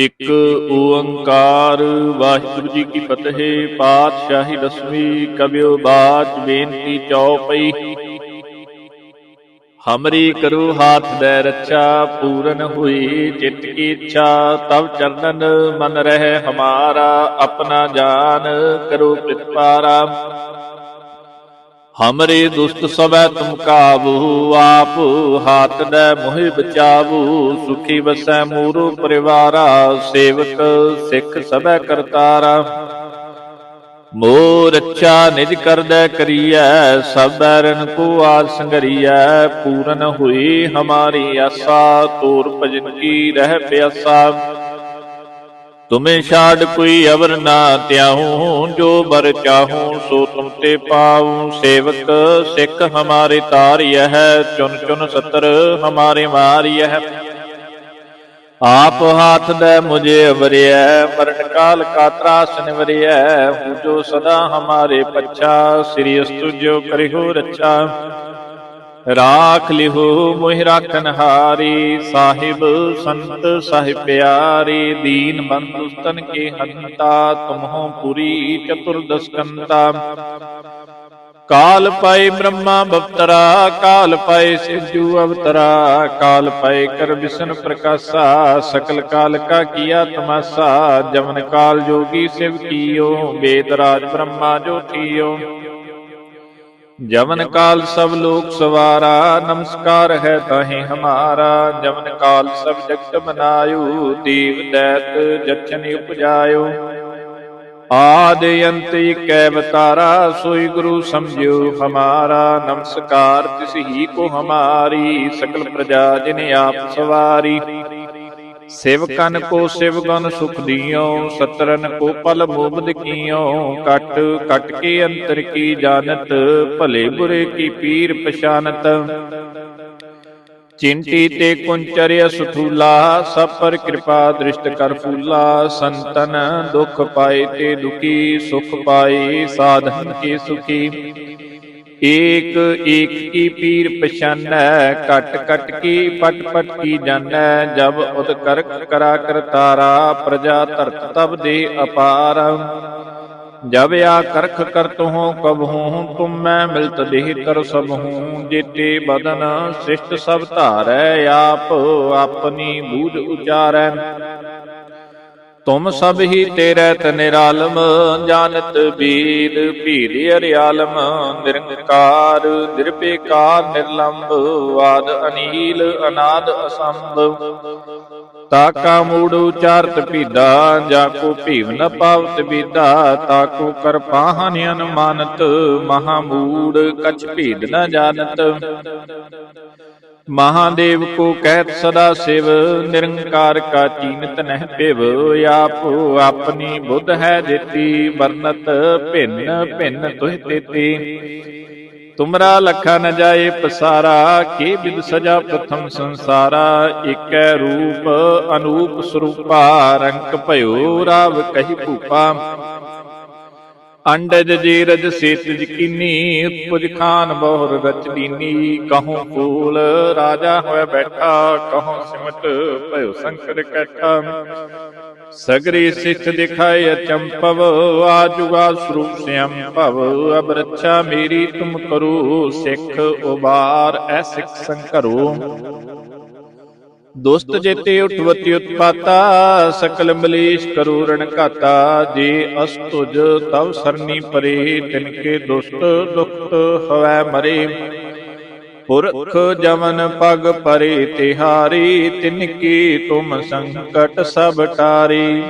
ਇੱਕ ਓੰਕਾਰ। ਵਾਹਿਗੁਰੂ ਜੀ ਕੀ ਫਤਿਹ। ਪਾਤਸ਼ਾਹੀ ਦਸਵੀਂ ਕਬਿਓ ਬਾਚ ਬੇਨਤੀ ਚਉਪਈ ਹਮਰੀ ਕਰੋ ਹਾਥ ਦੇ ਰੱਛਾ, ਪੂਰਨ ਹੋਈ ਚਿੱਤ ਕੀ ਇੱਛਾ। ਤਵ ਚਰਨਨ ਮਨ ਰਹਿ ਹਮਾਰਾ, ਆਪਣਾ ਜਾਨ ਕਰੋ ਪ੍ਰਤਪਾਰਾ ਹਮਰੇ ਦੁਸਤ ਸਭੈ ਤੁਮ ਕਾਬੂ ਆਪ ਹਾਥ ਦੇ ਮੋਹਿ ਬਚਾਵੂ ਸੁਖੀ ਵਸੈ ਮੂਰੂ ਪਰਿਵਾਰਾ ਸੇਵਕ ਸਿੱਖ ਸਭੈ ਕਰਤਾਰਾ ਮੋ ਅੱਛਾ ਨਿਜ ਕਰਦੈ ਕਰੀਐ ਸਭ ਬੈਰਨ ਕੋ ਆਦ ਸੰਗਰੀਐ ਪੂਰਨ ਹੋਈ ਹਮਾਰੀ ਆਸਾ ਤੋਰ ਭਜਨ ਕੀ ਰਹਿ ਪਿਆਸਾ ਤੁਮੇ ਛਾੜ ਕੋਈ ਅਵਰ ਨਾ ਤਿਆਹੂ ਜੋ ਬਰ ਚਾਹੂ ਸੋ ਤੁਮ ਤੇ ਪਾਉ। ਸੇਵਕ ਸਿੱਖ ਹਮਾਰੇ ਤਾਰਿਯ ਹੈ ਚੁਨ ਚੁਨ ਸਤਰ ਹਮਾਰੇ ਮਾਰਿਯ ਹੈ ਆਪ ਹਾਥ ਦੇ ਮੁਝੇ ਅਵਰਿਐ, ਮਰਨ ਕਾਲ ਕਾ ਤਰਾਸ ਨਿਵਰਿਐ। ਹੂ ਜੋ ਸਦਾ ਹਮਾਰੇ ਪੱਛਾ, ਸ੍ਰੀ ਅਸਤੁਜੋ ਕਰਿਓ ਰੱਛਾ। ਰਾਖ ਲਿਹੋ ਮੋਹਿ ਰਾਖਨ ਹਾਰੀ, ਸਾਹਿਬ ਸੰਤ ਸਾਹਿਬ ਪਿਆਰੇ, ਦੀਨ ਬੰਧੁ ਕੇ ਹੰਤਾ, ਤੁਮਹੋ ਪੁਰੀ ਚਤੁਰਦਸ ਕੰਤਾ ਕਾਲ ਪਾਏ ਬ੍ਰਹਮਾ ਬਵਤਰਾ ਕਾਲ ਪਾਏ ਸਿਜੂ ਅਵਤਰਾ, ਕਾਲ ਪਾਏ ਕਰ ਵਿਸ਼ਨ ਪ੍ਰਕਾਸ਼ਾ, ਸਕਲ ਕਾਲ ਕਾ ਕੀਆ ਤਮਾਸਾ, ਜਮਨ ਕਾਲ ਜੋਗੀ ਸਿਵ ਕੀਓ ਵੇਦ ਰਾਜ ਬ੍ਰਹਮਾ ਜੋ ਥੀਓ ਜਮਨ ਕਾਲ ਸਭ ਲੋਕ ਸਵਾਰਾ, ਨਮਸਕਾਰ ਹੈ ਤਾਹੇ ਹਮਾਰਾ। ਜਮਨ ਕਾਲ ਸਭ ਜਗਤ ਬਨਾਇਓ ਦੇਵ ਦੈਤ ਜਚਨ ਉਪਜਾਇਓ। ਆਦ ਅੰਤ ਇਕੈ ਅਵਤਾਰਾ, ਸੋਈ ਗੁਰੂ ਸਮਝਿਓ ਹਮਾਰਾ। ਨਮਸਕਾਰ ਤਿਸ ਹੀ ਕੋ ਹਮਾਰੀ, ਸਕਲ ਪ੍ਰਜਾ ਜਿਨ ਆਪ ਸਵਾਰੀ। ਸਿਵਕਨ ਕੋ ਸਿਵ ਗੁਣ ਸੁਖ ਦਿਓ, ਸਤਰਨ ਕੋ ਪਲ ਮੋਬਦ ਕੀਓ, ਕਟ ਕਟ ਕੇ ਅੰਤਰ ਕੀ ਜਾਣਤ, ਭਲੇ ਬੁਰੇ ਕੀ ਪੀਰ ਪਛਾਨਤ। ਚਿੰਟੀ ਤੇ ਕੁੰਚਰਿਆ ਸੁਥੂਲਾ, ਸਭ ਪਰ ਕਿਰਪਾ ਦ੍ਰਿਸ਼ਟ ਕਰ ਫੂਲਾ, ਸੰਤਨ ਦੁਖ ਪਾਏ ਤੇ ਦੁਖੀ, ਸੁਖ ਪਾਏ, ਸਾਧਨ ਕੇ ਸੁਖੀ। ਏਕ ਏਕ ਕੀ ਪੀਰ ਪਛਾਨੈ ਕਟ ਕਟ ਕੀ ਪਟ ਪਟ ਕੀ ਜਾਣੈ, ਜਬ ਉਦ ਕਰ ਕਰਾ ਕਰਤਾਰਾ ਪ੍ਰਜਾ ਧਰਤ ਤਬ ਦੇ ਅਪਾਰ। ਜਬ ਆ ਕਰਖ ਕਰਤ ਹੋ ਕਬ ਹੂੰ, ਤੁਮ ਮੈਂ ਮਿਲਤ ਦੇਹ ਕਰ ਸਭ ਹੂੰ, ਜੇਤੇ ਬਦਨ ਸਿਸ਼ਟ ਸਭ ਧਾਰੈ, ਆਪ ਆਪਣੀ ਬੂਝ ਉਚਾਰੈ। ਤੁਮ ਸਭ ਹੀ ਤੇਰੇ ਤ ਨਿਰਾਲਮ, ਜਾਣਤ ਬੀਦ ਭੀਦ ਅਰਿਆਲਮ, ਨਿਰੰਕਾਰ, ਨਿਰਪੇਕਾਰ ਨਿਰਲੰਭ ਆਦ ਅਨੀਲ, ਅਨਾਦ ਅਸੰਭ। ਤਾਕਾ ਮੂੜ ਉਚਾਰਤ ਭੀਦਾ ਜਾ ਕੋ ਭੀਵ ਨ ਪਾਵਤ ਬੀਦਾ ਤਾਕੋ ਕਰ ਪਾਹਨ ਅਨੁਮਾਨਤ, ਮਹਾ ਮੂੜ, ਕਛ ਭੀਦ ਨ ਜਾਣਤ। ਮਹਾਦੇਵ ਕੋ ਕਹਿਤ ਸਦਾ ਸਿਵ, ਨਿਰੰਕਾਰ ਕਾ ਚੀਨਤ ਨਹਿ ਪਿਵ ਆਪ ਆਪਣੀ ਬੁੱਧ ਹੈ ਦਿੱਤੀ, ਵਰਨਤ ਭਿੰਨ ਭਿੰਨ ਤੁਹ ਤੇਤੀ। ਤੁਮਰਾ ਲਖਾ ਨ ਜਾਏ ਪਸਾਰਾ, ਕੇ ਬਿਦ ਸਜਾ ਪ੍ਰਥਮ ਸੰਸਾਰਾ। ਏਕੈ ਰੂਪ ਅਨੂਪ ਸਰੂਪਾ ਰੰਕ ਭਇਓ ਰਾਵ ਕਹੀ ਭੂਪਾ। ਅੰਡਜ ਜੀਰਜ ਸੇਤਜ ਕੀਨੀ ਉਤਪੁਜ ਖਾਨ ਬਹੁਰ ਰਚ ਦੀਨੀ, ਕਹੂੰ ਫੂਲ ਰਾਜਾ ਹੋਇ ਬੈਠਾ, ਕਹੂੰ ਸਿਮਟ ਭਇਓ ਸ਼ੰਕਰ ਕੈਠਾ। ਸਗਰੀ ਸਿੱਖ ਦਿਖਾਏ ਅਚੰਪਵ ਆਜੁਗਾ ਸਰੂਪ ਸਿਅੰ ਭਵ ਅਬ ਰੱਛਾ ਮੇਰੀ ਤੁਮ ਕਰੋ ਸਿੱਖ, ਉਬਾਰ ਐ ਸਿੱਖ ਸੰਕਰੋ। ਦੁਸਤ ਜੇਤੇ ਉਠਵਤੀ ਉਤਪਾਤਾ, ਸਕਲ ਮਲੇਸ਼ ਕਰੋ ਰਣ ਘਾਤਾ, ਜੇ ਅਸਤੁਜ ਤਵ ਸਰਨੀ ਪਰੇ, ਤਿਨਕੇ ਦੁਸਤ ਦੁਖਤ ਹਵੈ ਮਰੇ। ਪੁਰਖ ਜਮਨ ਪਗ ਪਰੇ, ਤਿਹਾਰੀ, ਤਿਨਕੀ ਤੁਮ ਸੰਕਟ ਸਭ ਟਾਰੀ।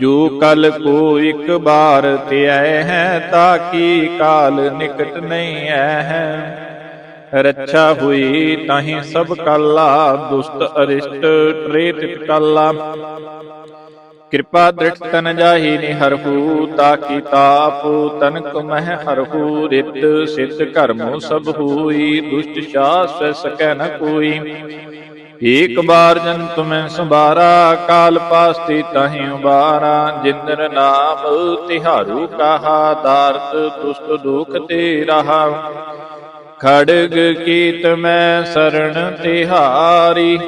ਜੋ ਕਲ ਕੋ ਇੱਕ ਬਾਰ ਧਿਆਏ ਹੈ ਤਾਕੀ ਕਾਲ ਨਿਕਟ ਨਹੀਂ ਐ ਹੈ। ਰੱਛਾ ਹੋਈ ਤਾਹੀ ਸਭ ਕਾਲਾ ਦੁਸਤ ਅਰਿਸ਼ਟ ਟਰੇ ਤਿਤ ਕਾਲਾ। ਕਿਰਪਾ ਦ੍ਰਿਟ ਤਨ ਜਾਹੀ ਨਿ ਹਰਹੂ, ਤਾਕੀ ਤਾਪ ਤਨਕ ਮਹਿ ਹਰਹੂ, ਰਿਤ ਸਿੱਧ ਕਰਮੋ ਸਭ ਹੋਈ, ਦੁਸ਼ਟ ਸ਼ਾਸ ਸਕੈ ਨ ਕੋਈ। ਏਕ ਬਾਰ ਜਨ ਤੁਮੈ ਸੰਭਾਰਾ, ਕਾਲ ਪਾਸਤੀ ਤਾਹੀ ਉਬਾਰਾ। ਜਿੰਦਰ ਨਾਮ ਤਿਹਾਰੂ ਕਹਾ, ਦਾਰਤ ਦੁਸ਼ਟ ਦੁਖ ਤੇ ਰਹਾ ਖੜਗ ਕੀਤ ਮੈਂ ਸਰਣ ਤਿਹਾਰੀ,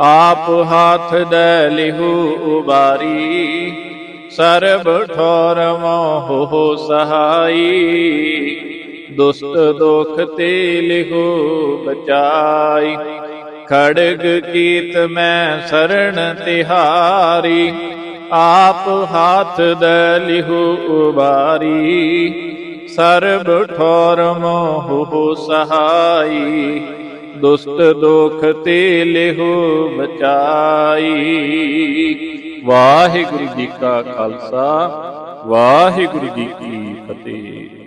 ਆਪ ਹਾਥ ਦੇ ਲਿਹੂ ਉਬਾਰੀ। ਸਰਬ ਠੋਰ ਮੋਹ ਸਹਾਈ ਦੁਸਤ ਦੁਖ ਤੇ ਲਿਹੂ ਬਚਾਈ। ਖੜਗ ਕੀਤ ਮੈਂ ਸਰਣ ਤਿਹਾਰੀ, ਆਪ ਹਾਥ ਦੇ ਲਿਹੂ ਉਬਾਰੀ। ਸਰਬ ਠੋਰ ਮੋਹ ਸਹਾਈ ਦੁਸਤ ਦੁਖ ਤੇ ਲਿਹੂ ਬਚਾਈ। ਵਾਹਿਗੁਰੂ ਜੀ ਕਾ ਖਾਲਸਾ, ਵਾਹਿਗੁਰੂ ਜੀ ਕੀ ਫਤਿਹ।